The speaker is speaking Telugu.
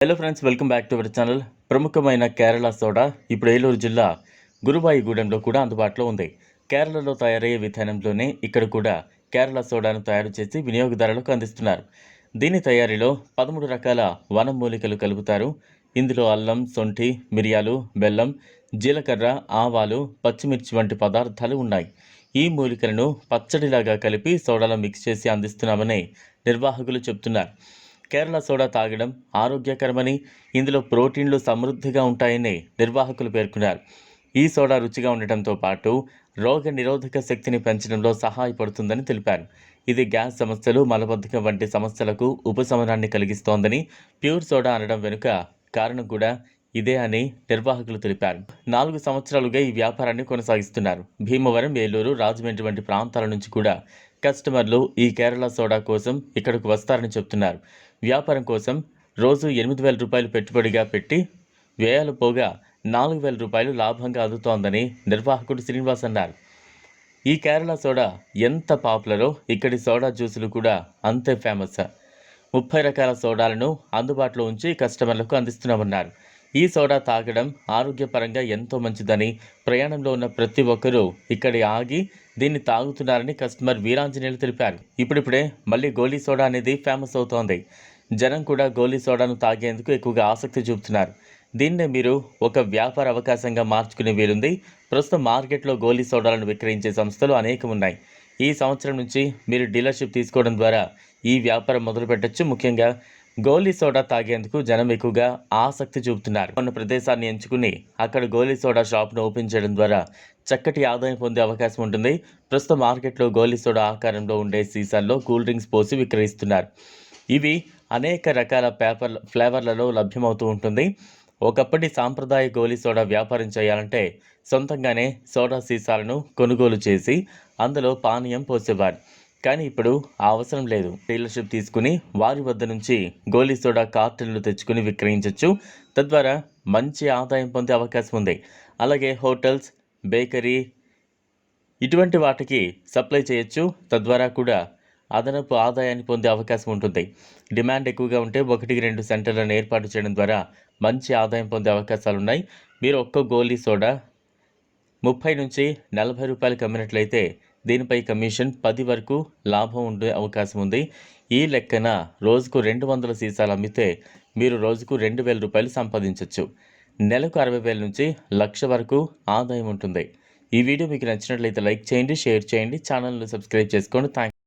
Hello friends welcome back to our channel ప్రముఖమైన కేరళ సోడా ఇప్పుడు ఏలూరు జిల్లా గురువాయిగూడెంలో కూడా అందుబాటులో ఉంది. కేరళలో తయారయ్యే విధానంలోనే ఇక్కడ కూడా కేరళ సోడాను తయారు చేసి వినియోగదారులకు అందిస్తున్నారు. దీని తయారీలో పదమూడు రకాల వన మూలికలు కలుపుతారు. ఇందులో అల్లం సొంఠి మిరియాలు బెల్లం జీలకర్ర ఆవాలు పచ్చిమిర్చి వంటి పదార్థాలు ఉన్నాయి. ఈ మూలికలను పచ్చడిలాగా కలిపి సోడాలో మిక్స్ చేసి అందిస్తున్నామని నిర్వాహకులు చెబుతున్నారు కేరళ సోడా తాగడం ఆరోగ్యకరమని ఇందులో ప్రోటీన్లు సమృద్ధిగా ఉంటాయని నిర్వాహకులు పేర్కొన్నారు. ఈ సోడా రుచిగా ఉండటంతో పాటు రోగ నిరోధక శక్తిని పెంచడంలో సహాయపడుతుందని తెలిపారు. ఇది గ్యాస్ సమస్యలు మలబద్ధకం వంటి సమస్యలకు ఉపశమనాన్ని కలిగిస్తోందని ప్యూర్ సోడా అనడం వెనుక కారణం కూడా ఇదే అని నిర్వాహకులు తెలిపారు. నాలుగు సంవత్సరాలుగా ఈ వ్యాపారాన్ని కొనసాగిస్తున్నారు. భీమవరం ఏలూరు రాజమండ్రి వంటి ప్రాంతాల నుంచి కూడా కస్టమర్లు ఈ కేరళ సోడా కోసం ఇక్కడకు వస్తారని చెప్తున్నారు. వ్యాపారం కోసం రోజు ఎనిమిది వేల రూపాయలు పెట్టుబడిగా పెట్టి వ్యయాలు పోగా నాలుగు వేల రూపాయలు లాభంగా అందుతోందని నిర్వాహకుడు శ్రీనివాస్ అన్నారు. ఈ కేరళ సోడా ఎంత పాపులరో ఇక్కడి సోడా జ్యూసులు కూడా అంతే ఫేమస్. ముప్పై రకాల సోడాలను అందుబాటులో ఉంచి కస్టమర్లకు అందిస్తున్నామన్నారు. ఈ సోడా తాగడం ఆరోగ్యపరంగా ఎంతో మంచిదని ప్రయాణంలో ఉన్న ప్రతి ఒక్కరూ ఇక్కడ ఆగి దీన్ని తాగుతున్నారని కస్టమర్ వీరాంజనేయులు తెలిపారు. ఇప్పుడిప్పుడే మళ్ళీ గోలీ సోడా అనేది ఫేమస్ అవుతోంది. జనం కూడా గోలీ సోడాను తాగేందుకు ఎక్కువగా ఆసక్తి చూపుతున్నారు. దీన్నే మీరు ఒక వ్యాపార అవకాశంగా మార్చుకునే వీలుంది. ప్రస్తుతం మార్కెట్లో గోలీ సోడాలను విక్రయించే సంస్థలు అనేకం ఉన్నాయి ఈ సంవత్సరం నుంచి మీరు డీలర్షిప్ తీసుకోవడం ద్వారా ఈ వ్యాపారం మొదలు పెట్టచ్చు ముఖ్యంగా గోలీ సోడా తాగేందుకు జనం ఎక్కువగా ఆసక్తి చూపుతున్నారు. కొన్ని ప్రదేశాన్ని ఎంచుకుని అక్కడ గోలీ సోడా షాప్ను ఓపెన్ చేయడం ద్వారా చక్కటి ఆదాయం పొందే అవకాశం ఉంటుంది. ప్రస్తుతం మార్కెట్లో గోలీ సోడా ఆకారంలో ఉండే సీసాల్లో కూల్ డ్రింక్స్ పోసి విక్రయిస్తున్నారు. ఇవి అనేక రకాల పేపర్ ఫ్లేవర్లలో లభ్యమవుతూ ఉంటుంది. ఒకప్పటి సాంప్రదాయ గోలీ సోడా వ్యాపారం చేయాలంటే సొంతంగానే సోడా సీసాలను కొనుగోలు చేసి అందులో పానీయం పోసేవారు. కానీ ఇప్పుడు ఆ అవసరం లేదు. డీలర్షిప్ తీసుకుని వారి వద్ద నుంచి గోలీ సోడా కార్టన్లు తెచ్చుకుని విక్రయించవచ్చు తద్వారా మంచి ఆదాయం పొందే అవకాశం ఉంది. అలాగే హోటల్స్ బేకరీ ఇటువంటి వాటికి సప్లై చేయొచ్చు. తద్వారా కూడా అదనపు ఆదాయాన్ని పొందే అవకాశం ఉంటుంది. డిమాండ్ ఎక్కువగా ఉంటే ఒకటికి రెండు సెంటర్లను ఏర్పాటు చేయడం ద్వారా మంచి ఆదాయం పొందే అవకాశాలు ఉన్నాయి. మీరు ఒక్క గోలీ సోడా ముప్పై నుంచి నలభై రూపాయలకు అమ్మినట్లయితే దీనిపై కమిషన్ పది వరకు లాభం ఉండే అవకాశం ఉంది. ఈ లెక్కన రోజుకు రెండు వందల సీసాలు అమ్మితే మీరు రోజుకు రెండు వేల రూపాయలు సంపాదించవచ్చు నెలకు అరవై వేల నుంచి లక్ష వరకు ఆదాయం ఉంటుంది. ఈ వీడియో మీకు నచ్చినట్లయితే లైక్ చేయండి షేర్ చేయండి ఛానల్ను సబ్స్క్రైబ్ చేసుకోండి. థ్యాంక్